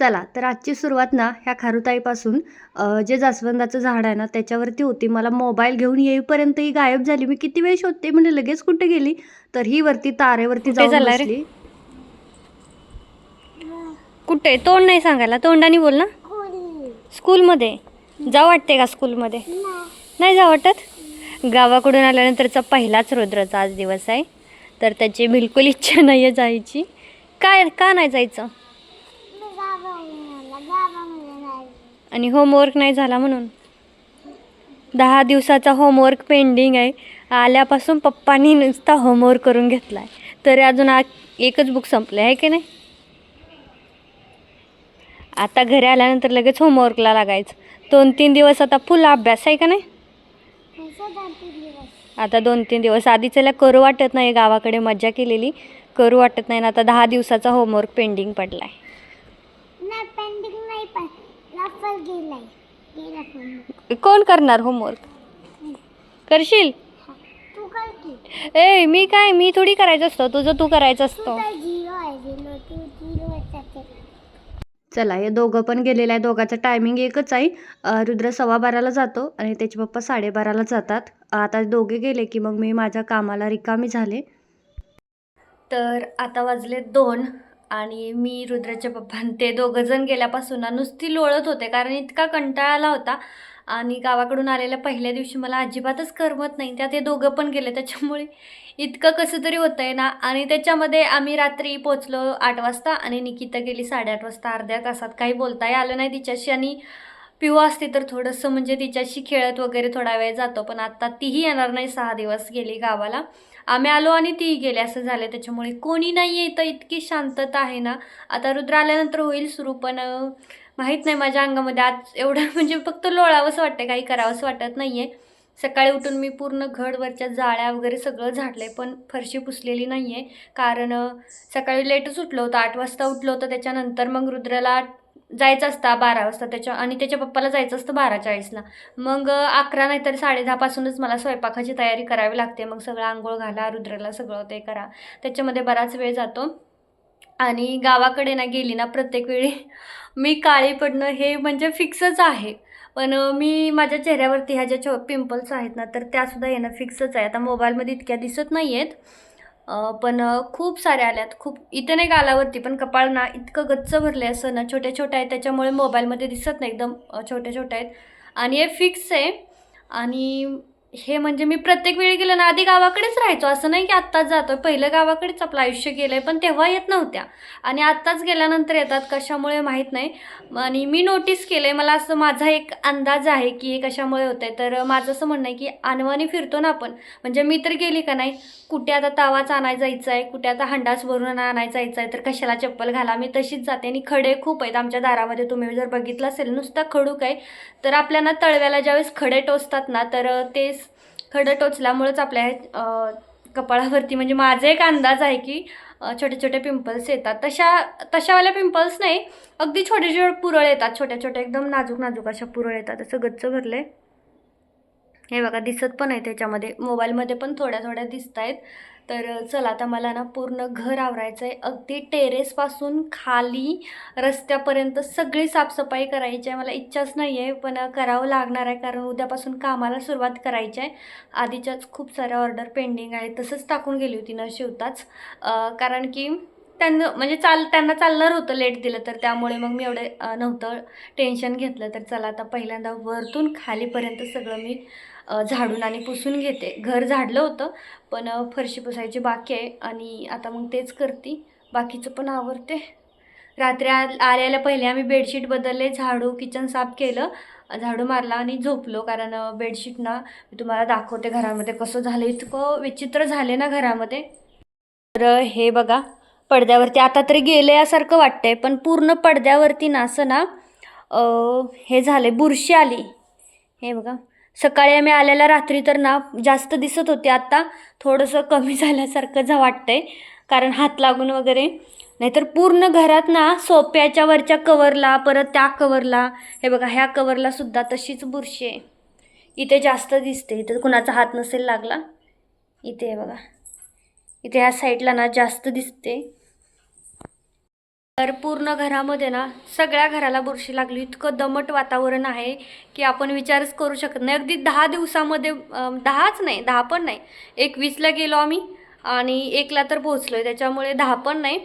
चला तर आजची सुरुवात ना ह्या खारुताईपासून जे जास्वंदाचं झाड आहे ना त्याच्यावरती होती. मला मोबाईल घेऊन येईपर्यंत ही गायब झाली. मी किती वेळ शोधते? म्हणजे लगेच कुठे गेली? तर ही वरती तारेवरती जाऊन रे? बसली. कुठे? तोंड नाही सांगायला. तोंडाने बोल ना. स्कूलमध्ये. जा वाटते का स्कूलमध्ये? नाही जा वाटत? गावाकडून आल्यानंतरचा पहिलाच रुद्राचा आज दिवस आहे. तर त्याची बिलकुल इच्छा नाही आहे जायची. काय का नाही जायचं? आणि होमवर्क नाही झाला म्हणून. दहा दिवसाचा होमवर्क पेंडिंग आहे. आल्यापासून पप्पांनी नुसता होमवर्क करून घेतला आहे तरी अजून आ एकच बुक संपले आहे की नाही? आता घरी आल्यानंतर लगेच होमवर्कला लागायचं. दोन तीन दिवस आता फुल अभ्यास आहे का नाही? आता दोन तीन दिवस. आधी चला करू वाटत नाही गावाकडे मज्जा केलेली. करू वाटत नाही ना आता दहा दिवसाचा होमवर्क पेंडिंग पडला आहे नाही पेंडिंग नाही पण लफल गेलाय. गेला कोण करणार होमवर्क करशील? तू काय की. ए मी काय? मी थोडी करायचं असतं. तुझं तू करायचं तू असतं. तर झिरो आहे झिरो तू झिरो आहे चला हे दोघं पण गेलेलं आहे दोघांचं टायमिंग एकच आहे. अ, रुद्र सव्वा बाराला जातो आणि त्याचे पप्पा साडेबाराला जातात. आता दोघे गेले की मग मी माझ्या कामाला रिकामी झाले. तर आता वाजले दोन. आणि मी रुद्राच्या पप्पा ते दोघं जण गेल्यापासून ना नुसती लोळत होते. कारण इतका कंटाळा आला होता. आणि गावाकडून आलेल्या पहिल्या दिवशी मला अजिबातच करमत नाही. त्यात हे दोघं पण गेले. त्याच्यामुळे इतकं कसं तरी होतं आहे ना. आणि त्याच्यामध्ये आम्ही रात्री पोचलो आठ वाजता आणि निकिता गेली साडेआठ वाजता. अर्ध्या तासात काही बोलताही आलं नाही तिच्याशी. आणि पिऊ असते तर थोडंसं म्हणजे तिच्याशी खेळत वगैरे थोडा वेळ जातो. पण आत्ता तीही येणार नाही. सहा दिवस गेली गावाला. आम्ही आलो आणि तीही गेले असं झालं. त्याच्यामुळे कोणी नाही आहे इथं इतकी शांतता आहे ना. आता रुद्र आल्यानंतर होईल सुरू पण माहीत नाही माझ्या अंगामध्ये. आज एवढं म्हणजे फक्त लोळावंसं वाटतं काही करावंसं वाटत नाही आहे सकाळी उठून मी पूर्ण घडवरच्या जाळ्या वगैरे सगळं झाडलं आहे पण फरशी पुसलेली नाही आहे कारण सकाळी लेटच उठलं होतं आठ वाजता उठलं होतं. त्याच्यानंतर मग रुद्राला जायचं असतं बारा वाजता त्याच्या आणि त्याच्या पप्पाला जायचं असतं बारा चाळीसला मग अकरा नाहीतर साडेदहापासूनच मला स्वयंपाकाची तयारी करावी लागते. मग सगळं आंघोळ घाला रुद्राला सगळं ते करा. त्याच्यामध्ये बराच वेळ जातो. आणि गावाकडे ना गेली ना प्रत्येक वेळी मी काळी पडणं हे म्हणजे फिक्सच आहे. पण मी माझ्या चेहऱ्यावरती ह्या ज्या पिंपल्स आहेत ना तर त्यासुद्धा येणं फिक्सच आहे. आता मोबाईलमध्ये इतक्या दिसत नाही आहेत पण खूप साऱ्या आल्यात. खूप इथे नाही गालावरती पण कपाळ ना इतकं गच्च भरले असं ना छोट्या छोट्या आहेत त्याच्यामुळे मोबाईलमध्ये दिसत नाही एकदम छोट्या छोट्या आहेत. आणि हे फिक्स आहे. आणि हे म्हणजे मी प्रत्येक वेळी गेलं ना आधी गावाकडेच राहायचो. असं नाही की आत्ताच जातो पहिलं गावाकडेच आपलं आयुष्य गेलं आहे पण तेव्हा येत नव्हत्या. आणि आत्ताच गेल्यानंतर येतात कशामुळे माहीत नाही. आणि मी नोटीस केलं आहे मला असं माझा एक अंदाज आहे की हे कशामुळे होतं आहे तर माझं असं म्हणणं आहे की अनवाणी फिरतो ना आपण. म्हणजे मी तर गेली का नाही? कुठे आता तावाच आणायला जायचं आहे? कुठे आता हंडास भरून आणायला जायचं आहे? तर कशाला चप्पल घाला? मी तशीच जाते. आणि खडे खूप आहेत आमच्या दारामध्ये. तुम्ही जर बघितलं असेल नुसता खडूक आहे. तर आपल्याला तळव्याला ज्यावेळेस खडे टोचतात ना तर ते खडं टोचल्यामुळेच आपल्या कपाळावरती म्हणजे माझा एक अंदाज आहे की छोटे छोटे पिंपल्स येतात. तशा तशावाल्या पिंपल्स नाही अगदी छोटे छोटे पुरळ येतात. छोट्या छोट्या एकदम नाजूक नाजूक अशा पुरळ येतात. असं गच्च भरले. हे बघा दिसत पण आहे त्याच्यामध्ये. मोबाईलमध्ये पण थोड्या थोड्या दिसत आहेत तर चला आता मला ना पूर्ण घर आवरायचं आहे अगदी टेरेसपासून खाली रस्त्यापर्यंत सगळी साफसफाई करायची आहे. मला इच्छाच नाही आहे पण करावं लागणार आहे कारण उद्यापासून कामाला सुरुवात करायची आहे. आधीच्याच खूप साऱ्या ऑर्डर पेंडिंग आहे तसंच टाकून गेली होती न शिवताच. कारण की त्यांना म्हणजे चाल त्यांना चालणार होतं लेट दिलं तर. त्यामुळे मग मी एवढे नव्हतं टेन्शन घेतलं. तर चला आता पहिल्यांदा वरतून खालीपर्यंत सगळं मी झाडून आणि पुसून घेते. घर झाडलं होतं पण फरशी पुसायची बाकी आहे आणि आता मग तेच करते. बाकीचं पण आवरते. रात्री आ आल्याला पहिले आम्ही बेडशीट बदलले झाडू किचन साफ केलं झाडू मारला आणि झोपलो. कारण बेडशीट ना मी तुम्हाला दाखवते घरामध्ये कसं झालं. इतकं विचित्र झाले ना घरामध्ये. तर हे बघा पडद्यावरती आता तरी गेले यासारखं वाटतंय पण पूर्ण पडद्यावरती ना असं ना हे झाले बुरशी आली. हे बघा. सकाळी आम्ही आलेल्या रात्री तर ना जास्त दिसत होते. आत्ता थोडंसं कमी झाल्यासारखं जा वाटतंय कारण हात लागून वगैरे. नाहीतर पूर्ण घरात ना सोप्याच्या वरच्या कवरला परत त्या कवरला हे बघा ह्या कवरला सुद्धा तशीच बुरशी आहे. इथे जास्त दिसते. इथे कुणाचा हात नसेल लागला. इथे आहे बघा. इथे ह्या साईडला ना जास्त दिसते. तर पूर्ण घरामध्ये ना सगळ्या घराला बुरशी लागली. इतकं दमट वातावरण आहे की आपण विचारच करू शकत नाही. अगदी दहा दिवसामध्ये दहाच नाही दहा पण नाही. एकवीसला गेलो आम्ही आणि एकला तर पोहोचलो आहे त्याच्यामुळे दहा पण नाही.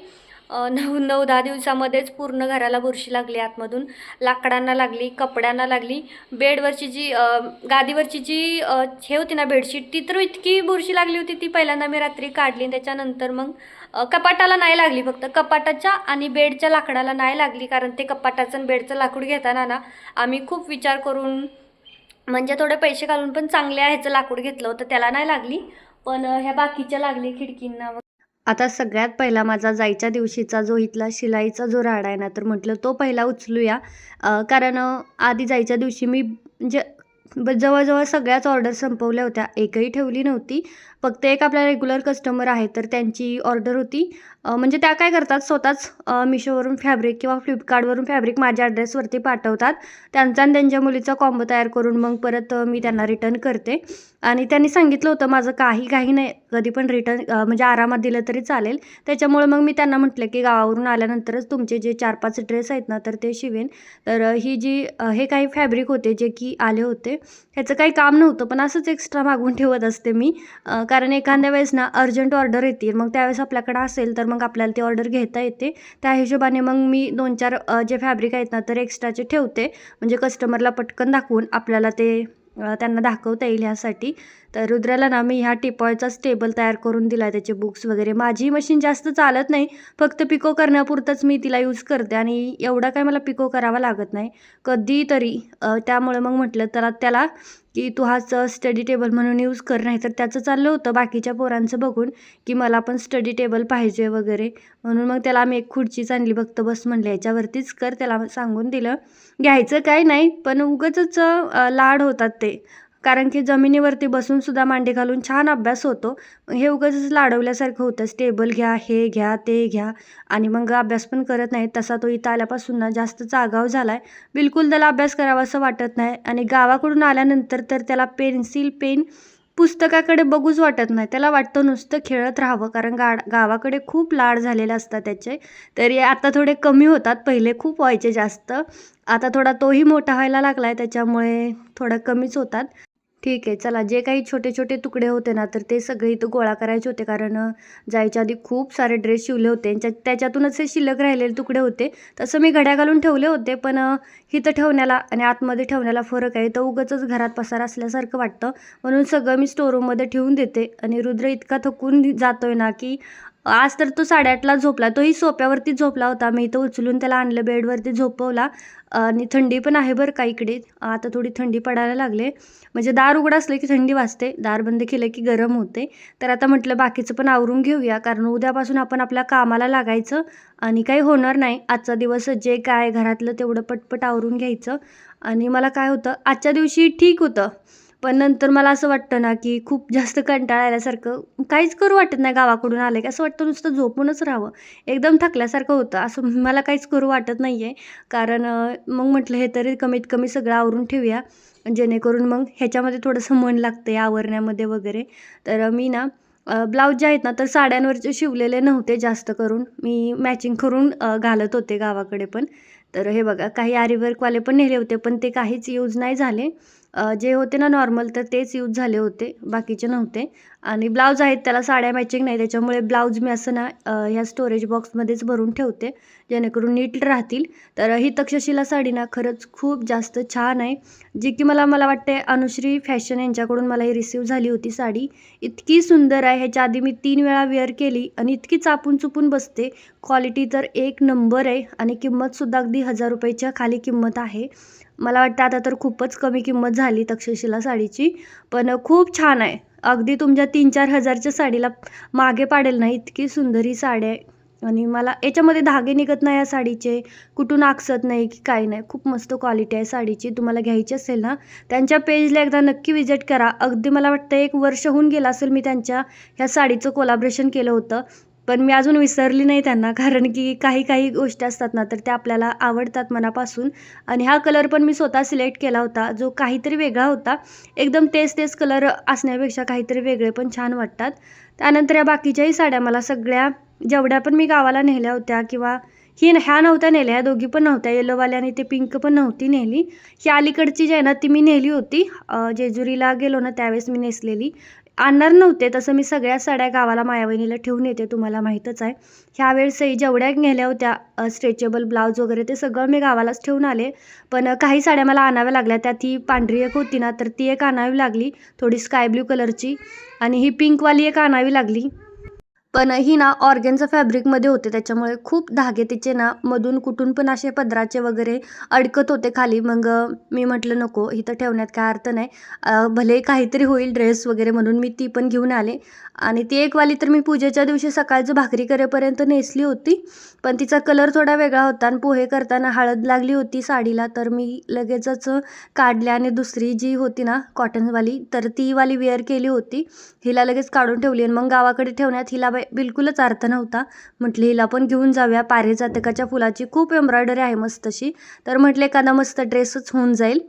नऊ नऊ दहा दिवसामध्येच पूर्ण घराला बुरशी लागली आतमधून. लाकडांना लागली कपड्यांना लागली. बेडवरची जी गादीवरची जी हे होती ना बेडशीट ती तर इतकी बुरशी लागली होती ती पहिल्यांदा मी रात्री काढली त्याच्यानंतर मग कपाटाला नाही लागली फक्त. कपाटाच्या आणि बेडच्या लाकडाला नाही लागली कारण ते कपाटाचं आणि बेडचं लाकूड घेताना ना आम्ही खूप विचार करून म्हणजे थोडे पैसे घालून पण चांगल्या ह्याचं लाकूड घेतलं होतं त्याला नाही लागली. पण ह्या बाकीच्या लागली खिडकींना. आता सगळ्यात पहिला माझा जायच्या दिवशीचा जो इथला शिलाईचा जो राडा आहे ना तर म्हटलं तो पहिला उचलूया. कारण आधी जायच्या दिवशी मी म्हणजे जवळजवळ सगळ्याच ऑर्डर संपवल्या होत्या. एकही ठेवली नव्हती. फक्त एक आपल्या रेग्युलर कस्टमर आहे तर त्यांची ऑर्डर होती. म्हणजे त्या काय करतात स्वतःच मिशोवरून फॅब्रिक किंवा फ्लिपकार्टवरून फॅब्रिक माझ्या ॲड्रेसवरती पाठवतात. त्यांचा आणि त्यांच्या मुलीचा कॉम्बो तयार करून मग परत मी त्यांना रिटर्न करते. आणि त्यांनी सांगितलं होतं माझं काही काही नाही. कधी पण रिटर्न म्हणजे आरामात दिलं तरी चालेल. त्याच्यामुळे मग मी त्यांना म्हटलं की गावावरून आल्यानंतरच तुमचे जे चार पाच ड्रेस आहेत ना तर ते शिवेन. तर ही जी हे काही फॅब्रिक होते जे की आले होते ह्याचं काही काम नव्हतं पण असंच एक्स्ट्रा मागून ठेवत असते मी. कारण एखाद्या वेळेस ना अर्जंट ऑर्डर येतील मग त्यावेळेस आपल्याकडे असेल तर मग आपल्याला ती ऑर्डर घेता येते. त्या हिशोबाने मग मी दोन चार जे फॅब्रिक आहेत ना तर एक्स्ट्राचे ठेवते. म्हणजे कस्टमरला पटकन दाखवून आपल्याला ते त्यांना दाखवता येईल ह्यासाठी. तर रुद्राला ना मी ह्या टिपॉयचाच टेबल तयार करून दिला आहे त्याचे बुक्स वगैरे. माझी मशीन जास्त चालत नाही फक्त पिको करण्यापुरतंच मी तिला यूज करते आणि एवढा काय मला पिको करावा लागत नाही. कधीतरी त्यामुळे मग म्हटलं तर त्याला की तू हाच स्टडी टेबल म्हणून यूज कर नाही तर त्याचं चाललं होतं बाकीच्या पोरांचं बघून की मला पण स्टडी टेबल पाहिजे वगैरे. म्हणून मग त्याला आम्ही एक खुर्चीच आणली फक्त बस म्हणलं याच्यावरतीच कर त्याला सांगून दिलं. घ्यायचं काय नाही पण उगाचच लाड होतात ते. कारण की जमिनीवरती बसून सुद्धा मांडी घालून छान अभ्यास होतो. हे उगाचच लाडवल्यासारखं होतं. स्टेबल घ्या हे घ्या ते घ्या. आणि मग अभ्यास पण करत नाही तसा तो इथं आल्यापासून ना जास्त आगाव झाला आहे बिलकुल त्याला अभ्यास करावा असं वाटत नाही. आणि गावाकडून आल्यानंतर तर त्याला पेन्सिल पेन पुस्तकाकडे बघूच वाटत नाही. त्याला वाटतं नुसतं खेळत राहावं. कारण गा गावाकडे खूप लाड झालेले असतात त्याचे. तरी आता थोडे कमी होतात. पहिले खूप व्हायचे जास्त. आता थोडा तोही मोठा व्हायला लागला आहे त्याच्यामुळे थोडं कमीच होतात. ठीक आहे चला. जे काही छोटे छोटे तुकडे होते ना तर ते सगळे इथं गोळा करायचे होते. कारण जायच्या आधी खूप सारे ड्रेस शिवले होते. आणि त्या- त्याच्यातूनच हे शिल्लक राहिलेले तुकडे होते. तसं मी घड्या घालून ठेवले होते पण इथं ठेवण्याला आणि आतमध्ये ठेवण्याला फरक आहे. तर उगाचच घरात पसार असल्यासारखं वाटतं. म्हणून सगळं मी स्टोरूममध्ये ठेवून देते. आणि रुद्र इतका थकून जातोय ना की आज तर तो साडेआठला झोपला. तोही सोप्यावरती झोपला होता. मी इथं उचलून त्याला आणलं बेडवरती झोपवला. आणि थंडी पण आहे बरं का इकडे. आता थोडी थंडी पडायला लागले. म्हणजे दार उघडं असलं की थंडी वाजते. दार बंद केलं की गरम होते. तर आता म्हटलं बाकीचं पण आवरून घेऊया. कारण उद्यापासून आपण आपल्या कामाला लागायचं आणि काही होणार नाही. आजचा दिवस जे काय घरातलं तेवढं पटपट आवरून घ्यायचं. आणि मला काय होतं आजच्या दिवशी ठीक होतं. पण नंतर मला असं वाटतं ना की खूप जास्त कंटाळा आल्यासारखं काहीच करू वाटत नाही गावाकडून आलं की असं वाटतं नुसतं झोपूनच राहावं. एकदम थकल्यासारखं होतं. असं मला काहीच करू वाटत नाही आहे कारण मग म्हटलं हे तरी कमीत कमी सगळं आवरून ठेवूया. जेणेकरून मग ह्याच्यामध्ये थोडंसं मन लागतं आहे आवरण्यामध्ये वगैरे. तर मी ना ब्लाऊज जे आहेत ना तर साड्यांवरचे शिवलेले नव्हते जास्त करून. मी मॅचिंग करून घालत होते गावाकडे पण. तर हे बघा काही आरीवर्कवाले पण नेले होते पण ते काहीच यूज नाही झाले. जे होते ना नॉर्मल तर तेच यूज झाले होते बाकीचे नव्हते. आणि ब्लाऊज आहेत त्याला साड्या मॅचिंग नाही. त्याच्यामुळे ब्लाऊज मी असं ना ह्या स्टोरेज बॉक्समध्येच भरून ठेवते जेणेकरून नीट राहतील. तर ही तक्षशिला साडी ना खरंच खूप जास्त छान आहे. जी की मला मला वाटते अनुश्री फॅशन यांच्याकडून मला ही रिसीव झाली होती साडी. इतकी सुंदर आहे. ह्याच्या आधी मी तीन वेळा वेअर केली आणि इतकी चापून चुपून बसते. क्वालिटी तर एक नंबर आहे आणि किंमतसुद्धा अगदी हजार रुपयाच्या खाली किंमत आहे. मला वाटतं आता तर खूपच कमी किंमत झाली तक्षशिला साडीची पण खूप छान आहे. अगदी तुमच्या तीन चार हजारच्या साडीला मागे पाडेल ना इतकी सुंदर ही साडी आहे. आणि मला याच्यामध्ये धागे निघत नाही या साडीचे कुठून आकसत नाही की काही नाही. खूप मस्त क्वालिटी आहे साडीची. तुम्हाला घ्यायची असेल ना त्यांच्या पेजला एकदा नक्की विजिट करा. अगदी मला वाटतं एक वर्ष होऊन गेलं असेल मी त्यांच्या ह्या साडीचं कोलाब्रेशन केलं होतं. पण मी अजून विसरली नाही त्यांना कारण की काही काही गोष्टी असतात ना तर त्या आपल्याला आवडतात मनापासून. आणि हा कलर पण मी स्वतः सिलेक्ट केला होता जो काहीतरी वेगळा होता. एकदम तेच तेच कलर असण्यापेक्षा काहीतरी वेगळे पण छान वाटतात. त्यानंतर या बाकीच्याही साड्या मला सगळ्या जेवढ्या पण मी गावाला नेल्या होत्या किंवा ही ह्या नव्हत्या नेल्या ह्या दोघी पण नव्हत्या. येलोवाल्या आणि ते पिंक पण नव्हती नेली. ही अलीकडची जी आहे ना ती मी नेली होती. जेजुरीला गेलो ना त्यावेळेस मी नेसलेली. आणणार नव्हते तसं मी सगळ्या साड्या गावाला मायावहिनीला ठेवून येते तुम्हाला माहीतच आहे. ह्यावेळेसही जेवढ्या नेल्या होत्या स्ट्रेचेबल ब्लाऊज वगैरे ते सगळं मी गावालाच ठेवून आले. पण काही साड्या मला आणाव्या लागल्या त्यात ही पांढरी एक होती ना तर ती एक आणावी लागली थोडी स्काय ब्ल्यू कलरची आणि ही पिंकवाली एक आणावी लागली. पण ही ना ऑर्गेनचं फॅब्रिकमध्ये होते त्याच्यामुळे खूप धागे तिचे ना मधून कुठून पण असे पदराचे वगैरे अडकत होते खाली. मग मी म्हटलं नको इथं ठेवण्यात काय अर्थ नाही. भले काहीतरी होईल ड्रेस वगैरे म्हणून मी ती पण घेऊन आले. आणि ती एक वाली तर मी पूजेच्या दिवशी सकाळचं भाकरी करेपर्यंत नेसली होती. पण तिचा कलर थोडा वेगळा होता आणि पोहे करताना हळद लागली होती साडीला. तर मी लगेचच काढल्या आणि दुसरी जी होती ना कॉटनवाली तर ती वाली वेअर केली होती. हिला लगेच काढून ठेवली आणि मग गावाकडे ठेवण्यात हिला बाई- बिलकुलच अर्थ नव्हता. म्हटली हिला पण घेऊन जाऊया. पारिजातकाच्या फुलाची खूप एम्ब्रॉयडरी आहे मस्तशी. तर म्हटले एखादा मस्त ड्रेसच होऊन जाईल.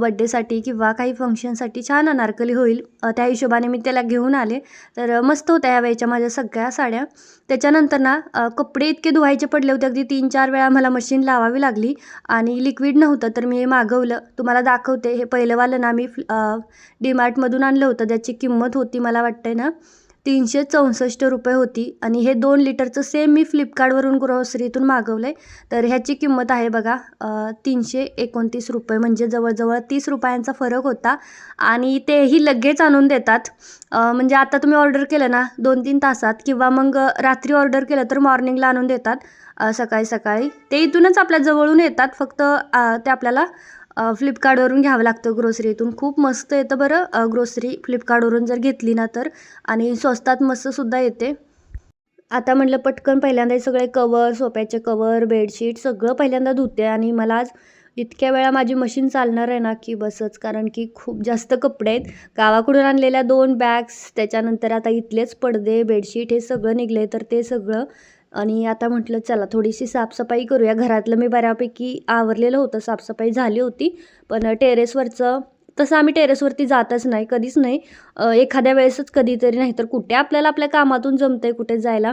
बड्डेसाठी किंवा काही फंक्शनसाठी छान अनारकली होईल. त्या हिशोबाने मी त्याला घेऊन आले. तर मस्त होत्या ह्या वेळच्या माझ्या सगळ्या साड्या. त्याच्यानंतर ना कपडे इतके धुवायचे पडले होते. अगदी तीन चार वेळा मला मशीन लावावी लागली आणि लिक्विड नव्हतं. तर मी हे मागवलं. तुम्हाला दाखवते. हे पहिलंवालं ना मी डीमार्टमधून आणलं होतं. त्याची किंमत होती मला वाटते ना. तीनशे चौसष्ट रुपये होती. आणि हे दोन लिटरचं सेम मी फ्लिपकार्टवरून ग्रॉसरीतून मागवलं आहे तर ह्याची किंमत आहे बघा तीनशे एकोणतीस रुपये. म्हणजे जवळजवळ तीस रुपयांचा फरक होता. आणि तेही लगेच आणून देतात. म्हणजे आता तुम्ही ऑर्डर केलं ना दोन तीन तासात किंवा मग रात्री ऑर्डर केलं तर मॉर्निंगला आणून देतात सकाळी सकाळी ते इथूनच आपल्या जवळून येतात. फक्त ते आपल्याला फ्लिपकार्टवरून घ्यावं लागतं ग्रोसरीतून खूप मस्त येतं बरं ग्रोसरी फ्लिपकार्टवरून जर घेतली ना तर. आणि स्वस्तात मस्तसुद्धा येते. आता म्हटलं पटकन पहिल्यांदा हे सगळे कवर सोप्याचे कवर बेडशीट सगळं पहिल्यांदा धुते. आणि मला आज इतक्या वेळा माझी मशीन चालणार आहे ना की बसच. कारण की खूप जास्त कपडे आहेत. गावाकडून आणलेल्या दोन बॅग्स त्याच्यानंतर आता इथलेच पडदे बेडशीट हे सगळं निघले तर ते सगळं आणि आता म्हटलं चला थोडीशी साफसफाई करूया. घरातलं मी बऱ्यापैकी आवरलेलं होतं साफसफाई झाली होती पण टेरेसवरचं तसं आम्ही टेरेसवरती जातच नाही कधीच नाही. एखाद्या वेळेसच कधीतरी नाही तर कुठे आपल्याला आपल्या कामातून जमतं आहे कुठे जायला.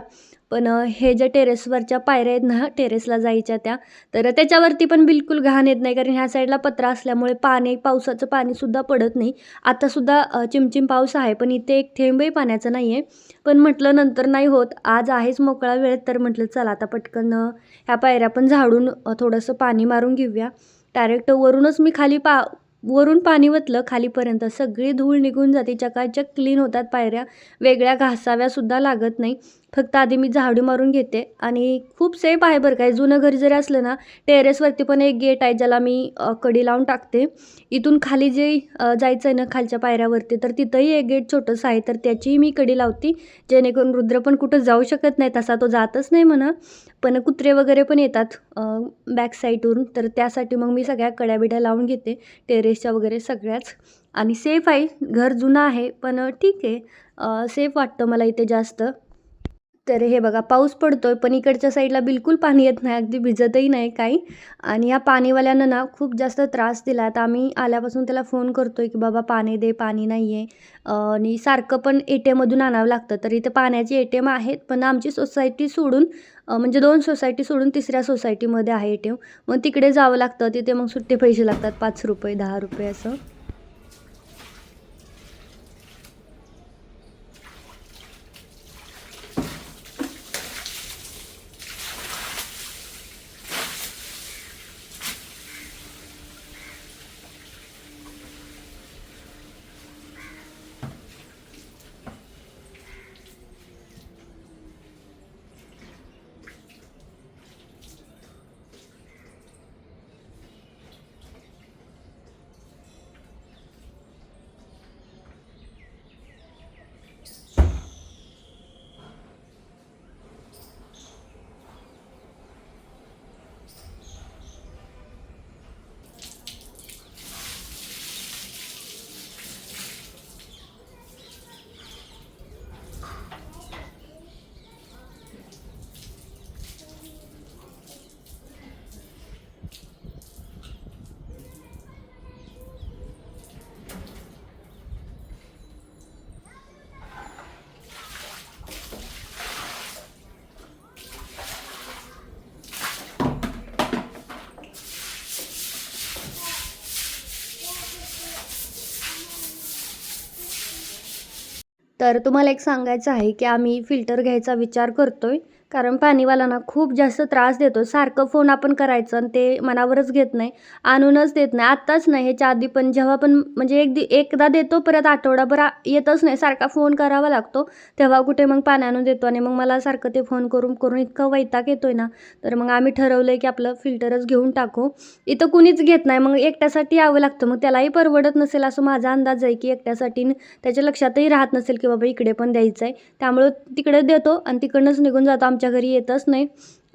पण हे ज्या टेरेसवरच्या पायऱ्या आहेत ना टेरेसला जायच्या त्या तर त्याच्यावरती पण बिलकुल घाण येत नाही. कारण ह्या साईडला पत्रा असल्यामुळे पाणी पावसाचं पाणीसुद्धा पडत नाही. आतासुद्धा चिमचिम पाऊस आहे पण इथे एक थेंबही पाण्याचं नाही आहे पण म्हटलं नंतर नाही होत. आज आहेच मोकळा वेळ तर म्हटलं चला आता पटकन ह्या पायऱ्या पण झाडून थोडंसं पाणी मारून घेऊया. डायरेक्ट वरूनच मी खाली पा वरून पाणी वतलं खालीपर्यंत सगळी धूळ निघून जाते. चकाचक क्लीन होतात पायऱ्या. वेगळ्या घासाव्यासुद्धा लागत नाही. फक्त आधी मी झाडू मारून घेते. आणि खूप सेफ आहे बरं काय जुनं घर जरी असलं ना टेरेसवरती पण एक गेट आहे ज्याला मी कडी लावून टाकते. इथून खाली जे जायचं आहे ना खालच्या पायऱ्यावरती तर तिथंही एक गेट छोटंसं आहे. तर त्याचीही मी कडी लावते. जेणेकरून रुद्र पण कुठं जाऊ शकत नाही. तसा तो जातच नाही म्हणा. पण कुत्रे वगैरे पण येतात बॅक साईडवरून तर त्यासाठी मग मी सगळ्या कड्या बिड्या लावून घेते. टेरेसच्या वगैरे सगळ्याच. आणि सेफ आहे. घर जुनं आहे पण ठीक आहे. सेफ वाटतं मला इथे जास्त. तर हे बघा पाऊस पडतो आहे पण इकडच्या साईडला बिलकुल पाणी येत नाही अगदी भिजतही नाही काही. आणि या पाणीवाल्यानं ना खूप जास्त त्रास दिला. आता आम्ही आल्यापासून त्याला फोन करतो आहे की बाबा पाणी दे पाणी नाही आहे आणि सारखं पण ए टी एममधून आणावं लागतं. तर इथे पाण्याचे ए टी एम आहेत पण आमची सोसायटी सोडून म्हणजे दोन सोसायटी सोडून तिसऱ्या सोसायटीमध्ये आहे ए टी एम मग तिकडे जावं लागतं तिथे मग सुट्टे पैसे लागतात पाच रुपये दहा रुपये असं. तर तुम्हाला एक सांगायचं आहे की आम्ही फिल्टर घ्यायचा विचार करतो आहे कारण पाणीवाला खूप जास्त त्रास देतो. सारखं फोन आपण करायचं आणि ते मनावरच घेत नाही. आणूनच देत नाही. आत्ताच नाही ह्याच्या आधी पण जेव्हा पण म्हणजे एक दि एकदा देतो परत आठवडाभर आ- येतच नाही. सारखा फोन करावा लागतो. तेव्हा कुठे मग पाणी आणून देतो आणि मग मला सारखं ते फोन करून करून इतका वैताग येतो आहे ना. तर मग आम्ही ठरवलं आहे की आपलं फिल्टरच घेऊन टाकू. इथं कुणीच घेत नाही. मग एकट्यासाठी यावं लागतं. मग त्यालाही परवडत नसेल असं माझा अंदाज आहे की एकट्यासाठी त्याच्या लक्षातही राहत नसेल की बाबा इकडे पण द्यायचं आहे त्यामुळं तिकडे देतो आणि तिकडनंच निघून जातो. आमच्या आमच्या घरी येतच नाही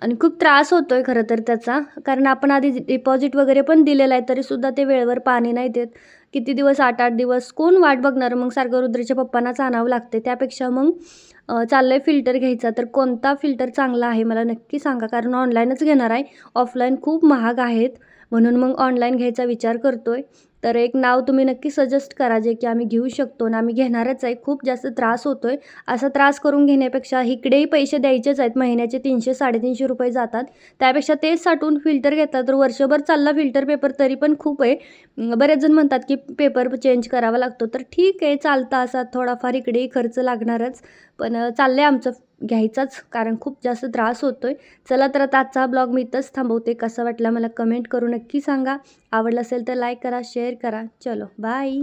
आणि खूप त्रास होतो आहे खरं तर त्याचा. कारण आपण आधी डिपॉझिट वगैरे पण दिलेलं आहे तरीसुद्धा ते वेळेवर पाणी नाही देत. किती दिवस आठ आठ दिवस कोण वाट बघणार? मग सारखं रुद्रच्या पप्पांनाच आणावं लागते त्यापेक्षा मग चाललं आहे फिल्टर घ्यायचा. तर कोणता फिल्टर चांगला आहे? मला नक्की सांगा. कारण ऑनलाईनच घेणार आहे. ऑफलाईन खूप महाग आहेत. म्हणून मग ऑनलाईन घ्यायचा विचार करतो आहे तर एक नाव तुम्ही नक्की सजेस्ट करा जे की आम्ही घेऊ शकतो आणि आम्ही घेणारच आहे. खूप जास्त त्रास होतो आहे असा त्रास करून घेण्यापेक्षा इकडेही पैसे द्यायचेच आहेत. महिन्याचे तीनशे साडेतीनशे रुपये जातात. त्यापेक्षा तेच साठवून फिल्टर घेतला तर वर्षभर चालला फिल्टर पेपर तरी पण खूप आहे. बरेच जण म्हणतात की पेपर चेंज करावा लागतो. तर ठीक आहे चालतं असा थोडाफार इकडेही खर्च लागणारच. पण चाललं आहे आमचं घ्यायचाच कारण खूप जास्त त्रास होतो आहे चला तर आता आजचा ब्लॉग मी इथंच थांबवते. कसा वाटला मला कमेंट करून नक्की सांगा. आवडलं असेल तर लाईक करा शेअर करा. चलो बाय.